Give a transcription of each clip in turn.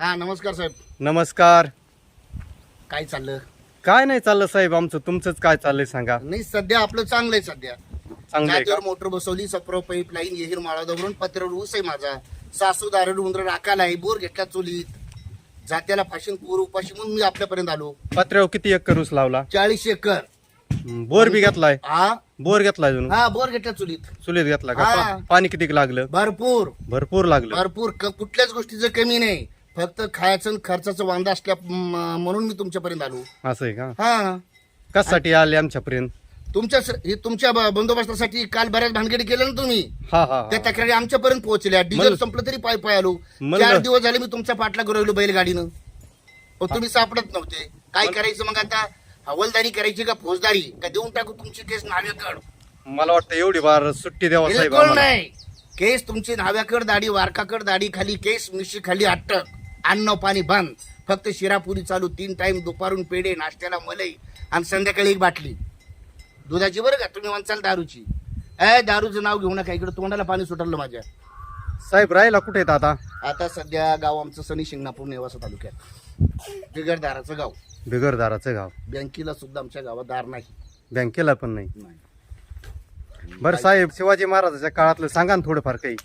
हा नमस्कार साहेब. नमस्कार. काय चाललं? काय नाही चाललं साहेब आमचं. तुमचंच काय चाललंय सांगा. नाही सध्या आपलं चांगलंय सध्या. चांगलं आहे जातीवर का मोटर बसवली सप्रो पाईप लाईन येहीर माळा दगडून पत्र्यावर ऊस आहे माझा. सासू दारड उंदर राखाला आहे बोर घेतला चुलीत. जात्याला फाशीन पूर उपाशी म्हणून मी आपल्यापर्यंत आलो. पत्र्यावर किती एकर ऊस लावला? चाळीस एकर. बोर बी घेतलाय. हा? बोर घेतलाय अजून? हा बोर घेतला चुलीत. चुलीत घेतला का? हा. पा- पाणी किती लागलं? भरपूर. भरपूर लागलं. भरपूर. क- कुठल्याच गोष्टीचं कमी नाही. फक्त खायचं आणि खर्चाचं वांदा असल्या म- म्हणून मी तुमच्यापर्यंत आलो. असं आहे का? हा. कशासाठी आले आमच्यापर्यंत? तुमच्या हे तुमच्या ब- बंदोबस्तासाठी काल बऱ्याच भानगडी केल्या ना तुम्ही. हा हा त्या हा. तक्रारी आमच्यापर्यंत पोहोचल्या. डिझेल संपलं तरी पाय पाय आलो. चार दिवस झाले मी तुमच्या पाठला गरवलो बैलगाडीनं. पण तुम्ही सापडत नव्हते. काय करायचं मग आता? हवलदारी करायची का फौजदारी? का देऊन टाकू तुमची केस नाव्याकड मला वाटतं एवढी बार सुट्टी द्यावा साहेब बिलकुल आम्हाला. नाही. केस तुमची नाव्याकड दाढी वारकाकड दाढी खाली केस मिशी खाली अट्टक अन्न पाणी बंद. फक्त शिरापुरी चालू तीन टाइम दुपारून पेढे नाश्त्याला मलई आणि संध्याकाळी एक बाटली. दुधाची बरं का? तुम्ही म्हणसाल दारूची. ए दारूचं नाव घेऊ नका इकडे तोंडाला पाणी सुटलं माझ्या. साहेब राहिला कुठे आहेत आता आता सध्या गाव आमचं सनी शिंगणापूर नेवासा तालुक्यात. बिगर दाराचं गाव. बिगरदाराचं गाव. बँकेला सुद्धा आमच्या गावात दार नाही. बँकेला पण नाही. नाही. बरं साहेब शिवाजी महाराजाच्या काळातलं सांगा ना थोडंफार काही.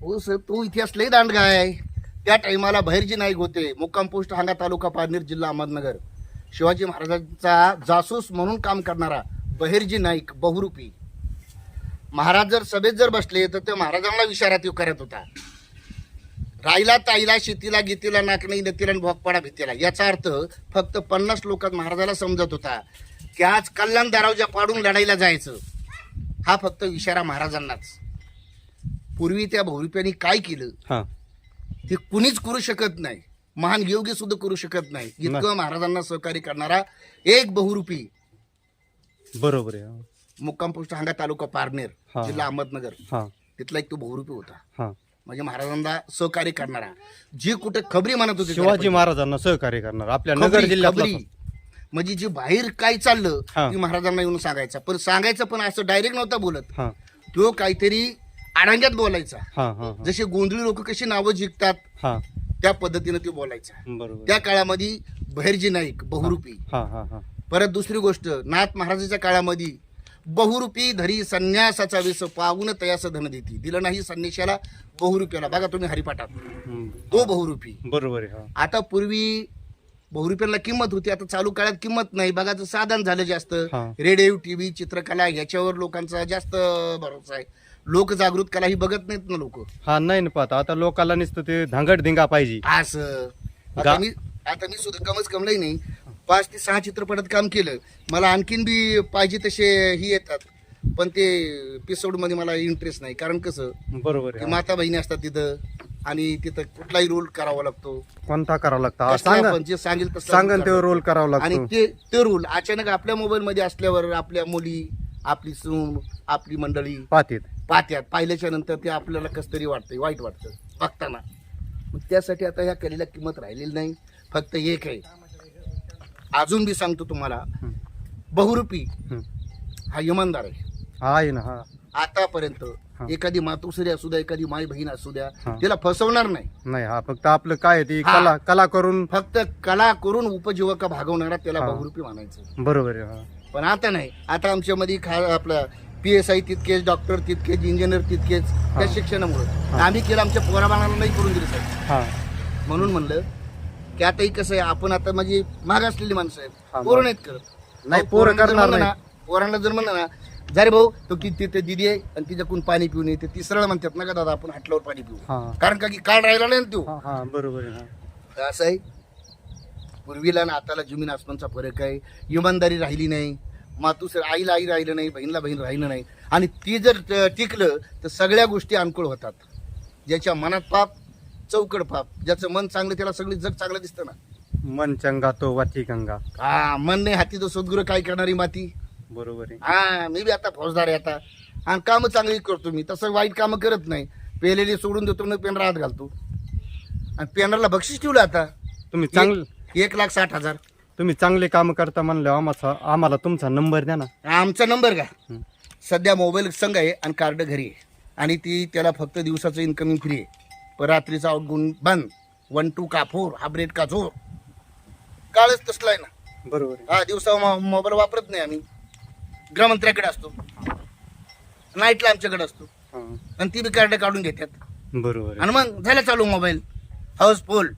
हो सर तो इतिहास लय दांडगा आहे. त्या टाइमाला बहिर्जी नाईक होते मुक्काम पोस्ट हांगा तालुका पारनेर जिल्हा अहमदनगर. शिवाजी महाराजांचा जासूस म्हणून काम करणारा बहिर्जी नाईक बहुरूपी. महाराज जर सभेत जर बसले तर ते महाराजांना विचारात येऊ करत होता. राईला ताईला शेतीला गीतीला नाकणी नतीला आणि भोगपाडा भीतीला. याचा अर्थ फक्त पन्नास लोकात महाराजाला समजत होता की आज कल्याण दारावजा पाडून लढाईला जायचं. हा फक्त इशारा महाराजांनाच. पूर्वी त्या बहुरूप्यांनी काय केलं? हा कुणीच करू शकत नाही. महान योगी सुद्धा करू शकत नाही. इतकं महाराजांना सहकार्य करणारा एक बहुरूपी. बरोबर आहे हा. मुक्काम पोस्ट हांगा तालुका पारनेर हा. जिल्हा अहमदनगर. हा. तिथला एक तो बहुरूपी होता. हा. म्हणजे महाराजांना सहकार्य करणारा. जी कुठे खबरी म्हणत होती शिवाजी महाराजांना सहकार्य करणार. आपल्या नगर खबरी- खबरी. म्हणजे जे बाहेर काय चाललं हा. ती महाराजांना येऊन सांगायचं. पण सांगायचं पण असं डायरेक्ट नव्हता बोलत. हा. तो काहीतरी आडांग्यात बोलायचा. हा हा हा. जसे गोंधळी लोक कशी नावं जिंकतात हा. त्या पद्धतीनं ते बोलायचा. बरोबर. त्या काळामध्ये बहिर्जी नाईक बहुरूपी. हा हा हा. परत दुसरी गोष्ट नाथ महाराजाच्या काळामध्ये बहुरूपी धरी संन्यासाचा वेस पाहून तयास धन देती. दिलं नाही संन्याशाला बहुरूप्याला बघा तुम्ही हरिपाठात. हम्म. तो बहुरूपी. बरोबर आहे हा. आता पूर्वी बहुरूप्याला किंमत होती. आता चालू काळात किंमत नाही. बघा तर साधन झालं जास्त. हा. रेडिओ टीव्ही चित्रकला याच्यावर लोकांचा जास्त भरोसा आहे. लोक जागृत कला ही बघत नाहीत ना लोक. हा नाही ना पाहता. आता लोकांना नुसतं ते धांगड धिंगा पाहिजे. असं. आता गा- मी आता मी सुद्धा कमच कमलंही नाही. पाच ते सहा चित्रपटात काम केलं. मला आणखीन बी पाहिजे तसे ही येतात. पण ते एपिसोडमध्ये मला इंटरेस्ट नाही. कारण कसं? बरोबर आहे. माता बहिणी असतात तिथं. आणि तिथं कुठलाही रोल करावा लागतो. कोणता करावा लागता? हा, कसला सांगा. पण जे सांगेल तसं सांगा करावं ते रोल करावा आणि लागतो. ते ते रोल अचानक आपल्या मोबाईल मध्ये असल्यावर आपल्या मुली आपली सून आपली मंडळी पाहतेत. पाहत्यात पाहिल्याच्या नंतर ते आपल्याला कस तरी वाटतंय वाईट वाटतं. बघताना. मग त्यासाठी आता ह्या कलेला किंमत राहिलेली नाही. फक्त एक आहे. अजून बी सांगतो तुम्हाला बहुरूपी. हा. इमानदार आहे. हा आहे ना हा. आतापर्यंत. एखादी मातोश्री असू द्या एखादी माई बहीण असू द्या. तिला फसवणार नाही. नाही हा फक्त आपलं काय आहे ती हा. कला कला करून फक्त कला करून उपजीविका भागवणारा त्याला हा. बहुरूपी मानायचं. बरोबर आहे हा. पण आता नाही. आता आमच्यामध्ये खा आपलं पी एस आय तितकेच डॉक्टर तितकेच इंजिनियर तितकेच त्या शिक्षणामुळे. आम्ही केलं आमच्या पोराबाळांना नाही करून दिलं साहेब. म्हणून म्हणलं की आता ही कसं आहे आपण आता म्हणजे महाग असलेली माणसं आहेत. पोरं नाहीत करत. नाही, पोरं जर करणार. ना पोरांना जर म्हणलं ना जा रे भाऊ तो की तिथे दिदी आहे आणि तिच्याकडून पाणी पिऊन येते. ती सरळ म्हणतात ना का दादा आपण हाटल्यावर पाणी पिऊ. कारण का की काळ राहिला नाही ना तो. बरोबर असं आहे. पूर्वीला ना आताला जमीन आसमानचा फरक आहे. इमानदारी राहिली नाही. मातूस आईला आई राहिलं नाही बहिणीला बहीण राहिलं नाही. आणि ती जर टिकलं तर सगळ्या गोष्टी अनुकूल होतात. ज्याच्या मनात पाप चौकड पाप. ज्याचं मन चांगलं त्याला सगळी जग चांगलं दिसतं ना. मन चंगा तो वाची गंगा. हा मन नाही हाती तो सद्गुरु काय करणारी माती? बरोबर आहे. हा मी बी आता फौजदार आहे आता. आणि कामं चांगली करतो मी. तसं वाईट कामं करत नाही. पेलेली सोडून देतो ना पेनर हात घालतो. आणि पेनरला बक्षीस ठेवलं आता. तुम्ही चांगलं एक लाख साठ हजार. तुम्ही चांगले काम करता म्हणलं आम्हाला आम्हाला तुमचा नंबर द्या ना. आमचा नंबर का. सध्या मोबाईल संघ आहे आणि कार्ड घरी आहे. आणि ती त्याला फक्त दिवसाचं इन्कमिंग फ्री आहे. पण रात्रीचा आउटगोईंग बंद. वन टू का फोर हा ब्रेड का झोर काळच तसला आहे ना. बरोबर आहे. हा दिवसा मोबाईल वापरत नाही आम्ही. गृहमंत्र्याकडे असतो. नाईटला आमच्याकडे असतो. हा. आणि ती बी कार्ड काढून घेतात. बरोबर आहे. आणि मग झालं चालू मोबाईल. हाऊसफुल